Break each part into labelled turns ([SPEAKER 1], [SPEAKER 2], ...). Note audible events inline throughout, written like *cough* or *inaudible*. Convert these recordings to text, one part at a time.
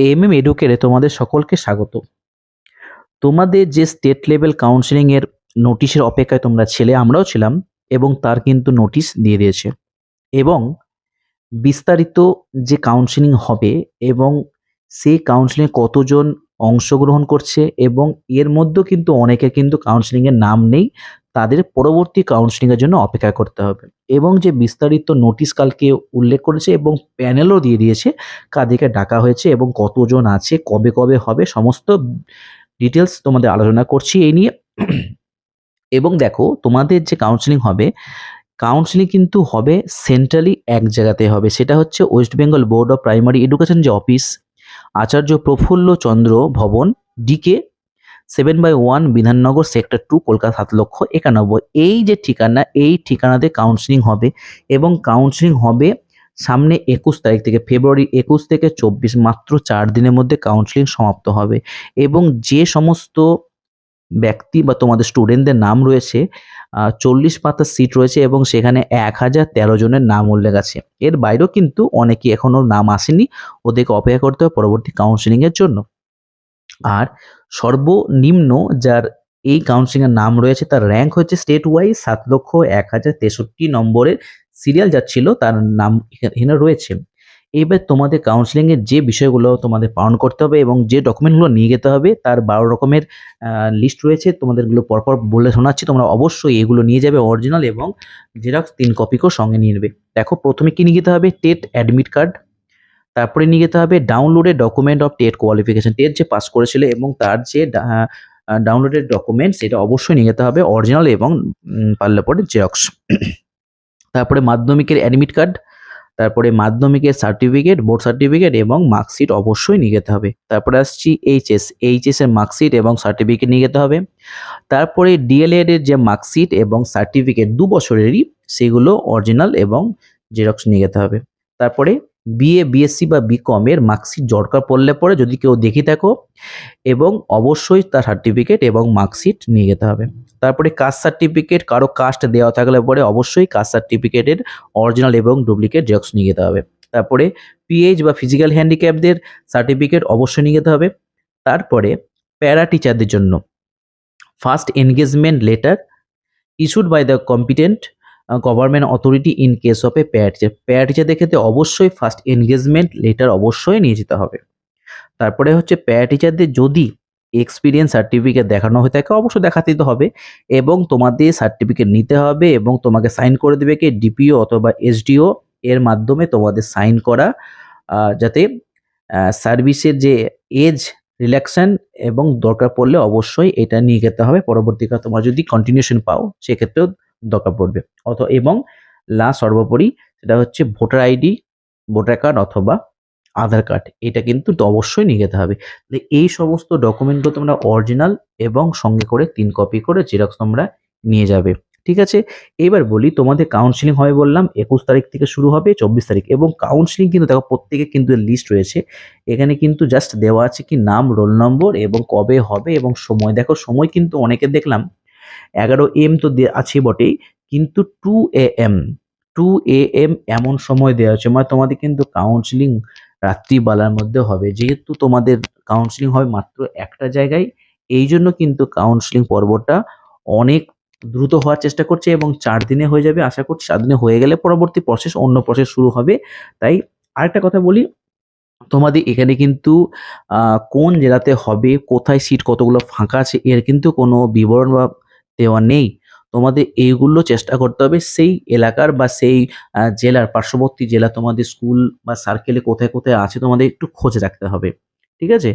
[SPEAKER 1] M M এডুকেটে তোমাদের সকলকে স্বাগত। তোমাদের যে স্টেট লেভেল কাউন্সিলিংয়ের নোটিশের অপেক্ষায় তোমরা ছিলে, আমরাও ছিলাম এবং তার কিন্তু নোটিশ দিয়ে দিয়েছে। এবং বিস্তারিত যে কাউন্সিলিং হবে এবং সেই কাউন্সিলিংয়ে কতজন অংশগ্রহণ করছে এবং এর মধ্যেও কিন্তু অনেকে কিন্তু কাউন্সিলিংয়ের নাম নেই। তাদের পরবর্তী কাউন্সিলিংয়ের জন্য অপেক্ষা করতে হবে। এবং যে বিস্তারিত নোটিশ কালকে উল্লেখ করেছে এবং প্যানেলও দিয়ে দিয়েছে, কাদেরকে ডাকা হয়েছে এবং কতজন আছে, কবে কবে হবে, সমস্ত ডিটেলস তোমাদের আলোচনা করছি এই নিয়ে। এবং দেখো, তোমাদের যে কাউন্সিলিং হবে কাউন্সিলিং কিন্তু হবে সেন্ট্রালি এক জায়গাতে হবে। সেটা হচ্ছে West Bengal board of primary education যে office Acharya Prafulla Chandra Bhavan DK seven by one Bidhannagar sector two Kolkata সাত লক্ষ একানব্বই। এই যে ঠিকানা, এই ঠিকানাতে কাউন্সিলিং হবে এবং কাউন্সিলিং হবে সামনে একুশ তারিখ থেকে, ফেব্রুয়ারি একুশ থেকে চব্বিশ মাত্র চার দিনের মধ্যে কাউন্সিলিং সমাপ্ত হবে এবং যে সমস্ত ব্যক্তি বা তোমাদের স্টুডেন্টদের নাম রয়েছে চল্লিশ পাতার সিট রয়েছে এবং সেখানে এক হাজার তেরো জনের নাম উল্লেখ আছে। এর বাইরেও কিন্তু অনেকে এখনও নাম আসেনি, ওদেরকে অপেক্ষা করতে হবে পরবর্তী কাউন্সিলিংয়ের জন্য। আর সর্বনিম্ন যার এই কাউন্সিলিংয়ের নাম রয়েছে, তার র্যাঙ্ক হচ্ছে স্টেট ওয়াইজ সাত লক্ষ এক হাজার তেষট্টি নম্বরের সিরিয়াল যা ছিল, তার নাম এখানে রয়েছে। এবার তোমাদের কাউন্সিলিংয়ের যে বিষয়গুলো তোমাদের পালন করতে হবে এবং যে ডকুমেন্টগুলো নিয়ে যেতে হবে, তার বারো রকমের লিস্ট রয়েছে। তোমাদেরগুলো পরপর বলে শোনাচ্ছি, তোমরা অবশ্যই এগুলো নিয়ে যাবে অরিজিনাল এবং জেরক্স তিন কপিকেও সঙ্গে নিয়ে নেবে। দেখো, প্রথমে কি নিয়ে যেতে হবে? টেট অ্যাডমিট কার্ড তারপরে নিয়ে যেতে হবে downloaded document of TET qualification TET যে পাস করেছিল এবং তার যে ডাউনলোডেড ডকুমেন্ট সেটা অবশ্যই নিয়ে যেতে হবে অরিজিনাল এবং পারলে পরে জেরক্স *clears throat* তারপরে মাধ্যমিকের অ্যাডমিট কার্ড তারপরে মাধ্যমিকের সার্টিফিকেট বোর্ড সার্টিফিকেট এবং মার্কশিট অবশ্যই নিয়ে যেতে হবে। তারপরে আসছি এইচএস এইচএস এর মার্কশিট এবং সার্টিফিকেট নিয়ে যেতে হবে। তারপরে ডিএলএড এর যে মার্কশিট এবং সার্টিফিকেট দু বছরেরই সেগুলো অরিজিনাল এবং জেরক্স নিয়ে যেতে হবে। তারপরে বিএ বিএসসি বা বিকম এর মার্কশিট দরকার পড়লে পরে যদি কেউ দেখি থাকো এবং অবশ্যই তার সার্টিফিকেট এবং মার্কশিট নিয়ে যেতে হবে। তারপরে কাস্ট সার্টিফিকেট কারও কাস্ট দেওয়া থাকলে পরে অবশ্যই কাস্ট সার্টিফিকেটের অরিজিনাল এবং ডুপ্লিকেট জেরক্স নিয়ে যেতে হবে। তারপরে পিএইচ বা ফিজিক্যাল হ্যান্ডিক্যাপদের সার্টিফিকেট অবশ্যই নিয়ে যেতে হবে। তারপরে প্যারা টিচারদের জন্য first engagement letter issued by the competent government authority in case of a para টিচারদের ক্ষেত্রে অবশ্যই ফার্স্ট এনগেজমেন্ট লেটার অবশ্যই নিয়ে যেতে হবে। তারপরে হচ্ছে প্যারা টিচারদের যদি এক্সপিরিয়েন্স সার্টিফিকেট দেখানো হয়ে থাকে, অবশ্যই দেখাতেই তো হবে এবং তোমাদের সার্টিফিকেট নিতে হবে এবং তোমাকে সাইন করে দেবে কি ডিপিও অথবা এসডিও এর মাধ্যমে তোমাদের সাইন করা যাতে সার্ভিসের যে এজ রিল্যাকশন এবং দরকার পড়লে অবশ্যই এটা নিয়ে যেতে হবে। পরবর্তীকালে তোমরা যদি কন্টিনিউশন পাও, সেক্ষেত্রেও দরকার পড়বে। অথ, এবং লাস্ট সর্বোপরি সেটা হচ্ছে ভোটার আইডি ভোটার কার্ড অথবা আধার কার্ড এটা কিন্তু অবশ্যই নিয়ে যেতে হবে। এই সমস্ত ডকুমেন্টগুলো তোমরা অরিজিনাল এবং সঙ্গে করে তিন কপি করে জেরক্স তোমরা নিয়ে যাবে। ঠিক আছে? এবার বলি তোমাদের কাউন্সিলিং হবে বললাম, একুশ তারিখ থেকে শুরু হবে, চব্বিশ তারিখ, এবং কাউন্সিলিং কিন্তু দেখো প্রত্যেকে কিন্তু লিস্ট রয়েছে। এখানে কিন্তু জাস্ট দেওয়া আছে কি নাম রোল নম্বর এবং কবে হবে এবং সময়। দেখো সময় কিন্তু অনেকে দেখলাম এগারো এম তো আছে বটেই, কিন্তু two A M two A M এমন সময় দেওয়া হচ্ছে মানে তোমাদের কিন্তু কাউন্সিলিং রাত্রিবেলার মধ্যে হবে। যেহেতু তোমাদের কাউন্সিলিং হবে মাত্র একটা জায়গায়, এই জন্য কিন্তু কাউন্সিলিং পর্বটা অনেক দ্রুত হওয়ার চেষ্টা করছে এবং চার দিনে হয়ে যাবে। আশা করছি চার দিনে হয়ে গেলে পরবর্তী প্রসেস অন্য প্রসেস শুরু হবে। তাই আরেকটা কথা বলি, তোমাদের এখানে কিন্তু কোন জেলাতে হবে, কোথায় সিট কতগুলো ফাঁকা আছে, এর কিন্তু কোনো বিবরণ বা দেওয়া নেই। তোমাদের এইগুলো চেষ্টা করতে হবে সেই এলাকার বা সেই জেলার পার্শ্ববর্তী জেলা তোমাদের স্কুল বা সার্কেলে কোথায় কোথায় আছে তোমাদের একটু খোঁজ রাখতে হবে। ঠিক আছে?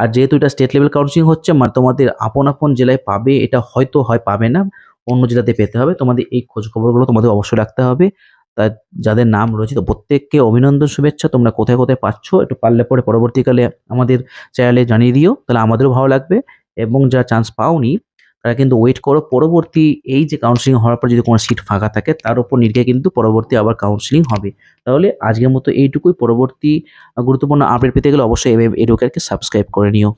[SPEAKER 1] আর যেহেতু এটা স্টেট লেভেল কাউন্সিলিং হচ্ছে মানে তোমাদের আপন আপন জেলায় পাবে, এটা হয়তো হয়, পাবে না। অন্য জেলাতে পেতে হবে। তোমাদের এই খোঁজ খবরগুলো তোমাদের অবশ্যই রাখতে হবে। তা যাদের নাম রয়েছে, তো প্রত্যেককে অভিনন্দন, শুভেচ্ছা। তোমরা কোথায় কোথায় পাচ্ছ, একটু পারলে পরে পরবর্তীকালে আমাদের চ্যানেলে জানিয়ে দিও। তাহলে আমাদেরও ভালো লাগবে এবং যারা চান্স পাওনি তারা কিন্তু ওয়েট করো। পরবর্তী এই যে কাউন্সিলিং হওয়ার পর যদি কোনো সিট ফাঁকা থাকে, তার উপর নির্ভর কিন্তু পরবর্তী আবার কাউন্সিলিং হবে। তাহলে আজকের মতো এইটুকুই। পরবর্তী গুরুত্বপূর্ণ আপডেট পেতে গেলে অবশ্যই এডুকেয়ারকে সাবস্ক্রাইব করে নিও।